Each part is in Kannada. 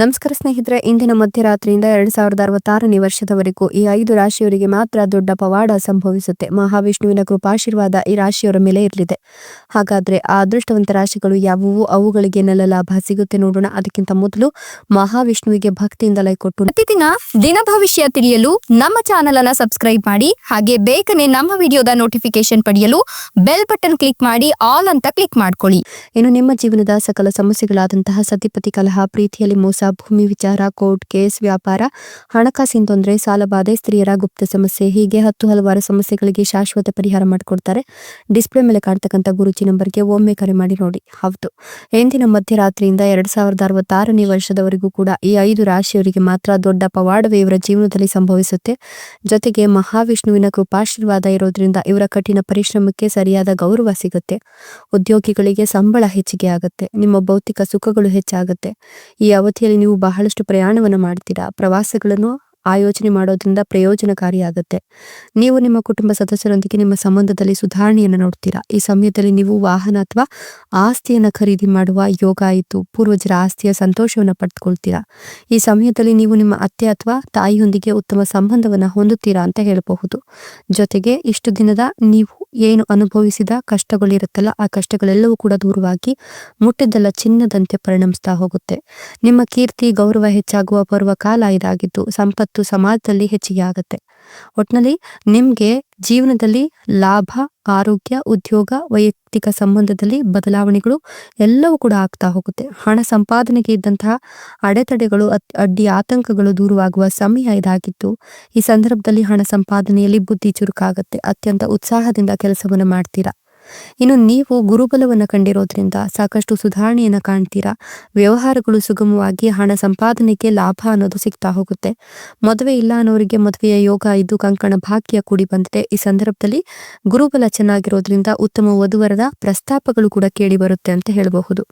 ನಮಸ್ಕಾರ ಸ್ನೇಹಿತರೆ, ಇಂದಿನ ಮಧ್ಯರಾತ್ರಿಯಿಂದ ಎರಡ್ ಸಾವಿರದ ಅರವತ್ತಾರನೇ ವರ್ಷದವರೆಗೂ ಈ ಐದು ರಾಶಿಯವರಿಗೆ ಮಾತ್ರ ದೊಡ್ಡ ಪವಾಡ ಸಂಭವಿಸುತ್ತೆ. ಮಹಾವಿಷ್ಣುವಿನ ಕೃಪಾಶೀರ್ವಾದ ಈ ರಾಶಿಯವರ ಮೇಲೆ ಇರಲಿದೆ. ಹಾಗಾದ್ರೆ ಆ ಅದೃಷ್ಟವಂತ ರಾಶಿಗಳು ಯಾವುವು? ಅವುಗಳಿಗೆ ನೆಲ ಲಾಭ ಸಿಗುತ್ತೆ ನೋಡೋಣ. ಅದಕ್ಕಿಂತ ಮೊದಲು ಮಹಾವಿಷ್ಣುವಿಗೆ ಭಕ್ತಿಯಿಂದ ಲೈ ಕೊಟ್ಟು ಪ್ರತಿದಿನ ದಿನ ಭವಿಷ್ಯ ತಿಳಿಯಲು ನಮ್ಮ ಚಾನೆಲ್ ಅನ್ನ ಸಬ್ಸ್ಕ್ರೈಬ್ ಮಾಡಿ, ಹಾಗೆ ಬೇಗನೆ ನಮ್ಮ ವಿಡಿಯೋದ ನೋಟಿಫಿಕೇಶನ್ ಪಡೆಯಲು ಬೆಲ್ ಬಟನ್ ಕ್ಲಿಕ್ ಮಾಡಿ ಆಲ್ ಅಂತ ಕ್ಲಿಕ್ ಮಾಡ್ಕೊಳ್ಳಿ. ಇನ್ನು ನಿಮ್ಮ ಜೀವನದ ಸಕಲ ಸಮಸ್ಯೆಗಳಾದಂತಹ ಸತಿಪತಿ ಕಲಹ, ಪ್ರೀತಿಯಲ್ಲಿ ಮೋಸ ಭೂಮಿ ವಿಚಾರ, ಕೋರ್ಟ್ ಕೇಸ್, ವ್ಯಾಪಾರ, ಹಣಕಾಸಿನ ತೊಂದರೆ ಸಾಲಬಾಧೆ ಸ್ತ್ರೀಯರ ಗುಪ್ತ ಸಮಸ್ಯೆ, ಹೀಗೆ ಹತ್ತು ಹಲವಾರು ಸಮಸ್ಯೆಗಳಿಗೆ ಶಾಶ್ವತ ಪರಿಹಾರ ಮಾಡಿಕೊಡ್ತಾರೆ. ಡಿಸ್ಪ್ಲೇ ಮೇಲೆ ಕಾಣ್ತಕ್ಕಂಥ ಗುರುಜಿ ನಂಬರ್ಗೆ ಒಮ್ಮೆ ಕರೆ ಮಾಡಿ ನೋಡಿ. ಹೌದು. ಎಂದಿನ ಮಧ್ಯರಾತ್ರಿಯಿಂದ ಎರಡ್ ಸಾವಿರದ ಅರವತ್ತಾರನೇ ವರ್ಷದವರೆಗೂ ಕೂಡ ಈ ಐದು ರಾಶಿಯವರಿಗೆ ಮಾತ್ರ ದೊಡ್ಡ ಪವಾಡವೇ ಇವರ ಜೀವನದಲ್ಲಿ ಸಂಭವಿಸುತ್ತೆ. ಜೊತೆಗೆ ಮಹಾವಿಷ್ಣುವಿನ ಕೃಪಾಶೀರ್ವಾದ ಇರೋದ್ರಿಂದ ಇವರ ಕಠಿಣ ಪರಿಶ್ರಮಕ್ಕೆ ಸರಿಯಾದ ಗೌರವ ಸಿಗುತ್ತೆ. ಉದ್ಯೋಗಿಗಳಿಗೆ ಸಂಬಳ ಹೆಚ್ಚಿಗೆ ಆಗುತ್ತೆ. ನಿಮ್ಮ ಭೌತಿಕ ಸುಖಗಳು ಹೆಚ್ಚಾಗುತ್ತೆ. ಈ ಅವಧಿಯಲ್ಲಿ ನೀವು ಬಹಳಷ್ಟು ಪ್ರಯಾಣವನ್ನು ಮಾಡ್ತೀರಾ? ಪ್ರವಾಸಗಳನ್ನು ಆಯೋಜನೆ ಮಾಡೋದ್ರಿಂದ ಪ್ರಯೋಜನಕಾರಿಯಾಗುತ್ತೆ. ನೀವು ನಿಮ್ಮ ಕುಟುಂಬ ಸದಸ್ಯರೊಂದಿಗೆ ನಿಮ್ಮ ಸಂಬಂಧದಲ್ಲಿ ಸುಧಾರಣೆಯನ್ನು ನೋಡ್ತೀರಾ? ಈ ಸಮಯದಲ್ಲಿ ನೀವು ವಾಹನ ಅಥವಾ ಆಸ್ತಿಯನ್ನು ಖರೀದಿ ಮಾಡುವ ಯೋಗ ಆಯಿತು, ಪೂರ್ವಜರ ಆಸ್ತಿಯ ಸಂತೋಷವನ್ನು ಪಡೆದುಕೊಳ್ತೀರಾ? ಈ ಸಮಯದಲ್ಲಿ ನೀವು ನಿಮ್ಮ ಅತ್ತೆ ಅಥವಾ ತಾಯಿಯೊಂದಿಗೆ ಉತ್ತಮ ಸಂಬಂಧವನ್ನು ಹೊಂದುತ್ತೀರಾ ಅಂತ ಹೇಳಬಹುದು. ಜೊತೆಗೆ ಇಷ್ಟು ದಿನದ ನೀವು ಏನು ಅನುಭವಿಸಿದ ಕಷ್ಟಗಳಿರುತ್ತಲ್ಲ ಆ ಕಷ್ಟಗಳೆಲ್ಲವೂ ಕೂಡ ದೂರವಾಗಿ ಮುಟ್ಟಿದ್ದೆಲ್ಲ ಚಿನ್ನದಂತೆ ಪರಿಣಮಿಸ್ತಾ ಹೋಗುತ್ತೆ. ನಿಮ್ಮ ಕೀರ್ತಿ, ಗೌರವ ಹೆಚ್ಚಾಗುವ ಪರ್ವ ಕಾಲ ಇದಾಗಿದ್ದು, ಸಂಪತ್ತು ಸಮಾಜದಲ್ಲಿ ಹೆಚ್ಚಿಗೆ ಆಗುತ್ತೆ. ಒಟ್ನಲ್ಲಿ ನಿಮ್ಗೆ ಜೀವನದಲ್ಲಿ ಲಾಭ, ಆರೋಗ್ಯ, ಉದ್ಯೋಗ, ವೈಯಕ್ತಿಕ ಸಂಬಂಧದಲ್ಲಿ ಬದಲಾವಣೆಗಳು ಎಲ್ಲವೂ ಕೂಡ ಆಗ್ತಾ ಹೋಗುತ್ತೆ. ಹಣ ಸಂಪಾದನೆಗೆ ಇದ್ದಂತಹ ಅಡೆತಡೆಗಳು ಅಡ್ಡಿ ಆತಂಕಗಳು ದೂರವಾಗುವ ಸಮಯ ಇದಾಗಿತ್ತು. ಈ ಸಂದರ್ಭದಲ್ಲಿ ಹಣ ಸಂಪಾದನೆಯಲ್ಲಿ ಬುದ್ಧಿ ಚುರುಕಾಗುತ್ತೆ. ಅತ್ಯಂತ ಉತ್ಸಾಹದಿಂದ ಕೆಲಸವನ್ನು ಮಾಡ್ತೀರಾ? ಇನ್ನು ನೀವು ಗುರುಬಲವನ್ನು ಕಂಡಿರೋದ್ರಿಂದ ಸಾಕಷ್ಟು ಸುಧಾರಣೆಯನ್ನ ಕಾಣ್ತೀರಾ? ವ್ಯವಹಾರಗಳು ಸುಗಮವಾಗಿ ಹಣ ಸಂಪಾದನೆಗೆ ಲಾಭ ಅನ್ನೋದು ಸಿಗ್ತಾ ಹೋಗುತ್ತೆ. ಮದುವೆ ಇಲ್ಲ ಅನ್ನೋರಿಗೆ ಮದುವೆಯ ಯೋಗ ಇದ್ದು ಕಂಕಣ ಭಾಗ್ಯ ಕೂಡಿ ಬಂದಿದೆ. ಈ ಸಂದರ್ಭದಲ್ಲಿ ಗುರುಬಲ ಚೆನ್ನಾಗಿರೋದ್ರಿಂದ ಉತ್ತಮ ವಧುವರದ ಪ್ರಸ್ತಾಪಗಳು ಕೂಡ ಕೇಳಿ ಬರುತ್ತೆ ಅಂತ ಹೇಳಬಹುದು.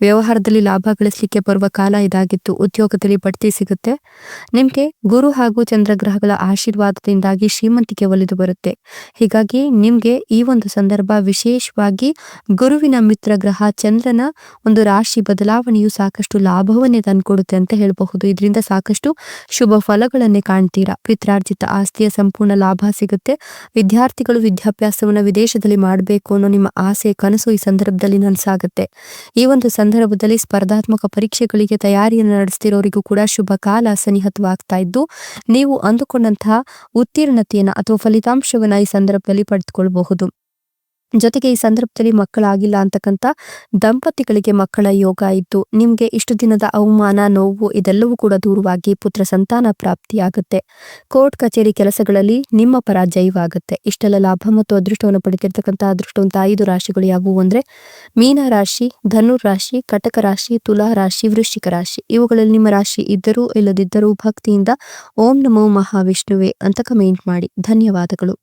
ವ್ಯವಹಾರದಲ್ಲಿ ಲಾಭ ಗಳಿಸಲಿಕ್ಕೆ ಬರುವ ಕಾಲ ಇದಾಗಿತ್ತು. ಉದ್ಯೋಗದಲ್ಲಿ ಬಡ್ತಿ ಸಿಗುತ್ತೆ. ನಿಮ್ಗೆ ಗುರು ಹಾಗೂ ಚಂದ್ರಗ್ರಹಗಳ ಆಶೀರ್ವಾದದಿಂದಾಗಿ ಶ್ರೀಮಂತಿಕೆ ಒಲಿದು ಬರುತ್ತೆ. ಹೀಗಾಗಿ ನಿಮ್ಗೆ ಈ ಒಂದು ಸಂದರ್ಭ ವಿಶೇಷವಾಗಿ ಗುರುವಿನ ಮಿತ್ರ ಗ್ರಹ ಚಂದ್ರನ ಒಂದು ರಾಶಿ ಬದಲಾವಣೆಯು ಸಾಕಷ್ಟು ಲಾಭವನ್ನೇ ತಂದುಕೊಡುತ್ತೆ ಅಂತ ಹೇಳಬಹುದು. ಇದರಿಂದ ಸಾಕಷ್ಟು ಶುಭ ಫಲಗಳನ್ನೇ ಕಾಣ್ತೀರಾ. ಪಿತ್ರಾರ್ಜಿತ ಆಸ್ತಿಯ ಸಂಪೂರ್ಣ ಲಾಭ ಸಿಗುತ್ತೆ. ವಿದ್ಯಾರ್ಥಿಗಳು ವಿದ್ಯಾಭ್ಯಾಸವನ್ನ ವಿದೇಶದಲ್ಲಿ ಮಾಡಬೇಕು ಅನ್ನೋ ನಿಮ್ಮ ಆಸೆ, ಕನಸು ಈ ಸಂದರ್ಭದಲ್ಲಿ ನನಸಾಗುತ್ತೆ. ಈ ಒಂದು ಸಂದರ್ಭದಲ್ಲಿ ಸ್ಪರ್ಧಾತ್ಮಕ ಪರೀಕ್ಷೆಗಳಿಗೆ ತಯಾರಿಯನ್ನು ನಡೆಸ್ತಿರೋರಿಗೂ ಕೂಡ ಶುಭ ಕಾಲ ಸನಿಹತವಾಗ್ತಾ ಇದ್ದು, ನೀವು ಅಂದುಕೊಂಡಂತಹ ಉತ್ತೀರ್ಣತೆಯನ್ನ ಅಥವಾ ಫಲಿತಾಂಶವನ್ನ ಈ ಸಂದರ್ಭದಲ್ಲಿ ಪಡೆದುಕೊಳ್ಳಬಹುದು ಜೊತೆಗೆ ಈ ಸಂದರ್ಭದಲ್ಲಿ ಮಕ್ಕಳಾಗಿಲ್ಲ ಅಂತಕ್ಕಂಥ ದಂಪತಿಗಳಿಗೆ ಮಕ್ಕಳ ಯೋಗ ಇದ್ದು ನಿಮ್ಗೆ ಇಷ್ಟು ದಿನದ ಅವಮಾನ, ನೋವು ಇದೆಲ್ಲವೂ ಕೂಡ ದೂರವಾಗಿ ಪುತ್ರ ಸಂತಾನ ಪ್ರಾಪ್ತಿಯಾಗುತ್ತೆ. ಕೋರ್ಟ್ ಕಚೇರಿ ಕೆಲಸಗಳಲ್ಲಿ ನಿಮ್ಮ ಪರ ಜಯವಾಗುತ್ತೆ ಇಷ್ಟೆಲ್ಲ ಲಾಭ ಮತ್ತು ಅದೃಷ್ಟವನ್ನು ಪಡೆದಿರ್ತಕ್ಕಂಥ ಅದೃಷ್ಟವಂತ ಐದು ರಾಶಿಗಳು ಯಾವುವು ಅಂದ್ರೆ ಮೀನ ರಾಶಿ ಧನುರ್ ರಾಶಿ, ಕಟಕ ರಾಶಿ, ತುಲಾ ರಾಶಿ, ವೃಶ್ಚಿಕ ರಾಶಿ. ಇವುಗಳಲ್ಲಿ ನಿಮ್ಮ ರಾಶಿ ಇದ್ದರೂ ಇಲ್ಲದಿದ್ದರೂ ಭಕ್ತಿಯಿಂದ ಓಂ ನಮೋ ಮಹಾವಿಷ್ಣುವೆ ಅಂತ ಕಮೆಂಟ್ ಮಾಡಿ. ಧನ್ಯವಾದಗಳು.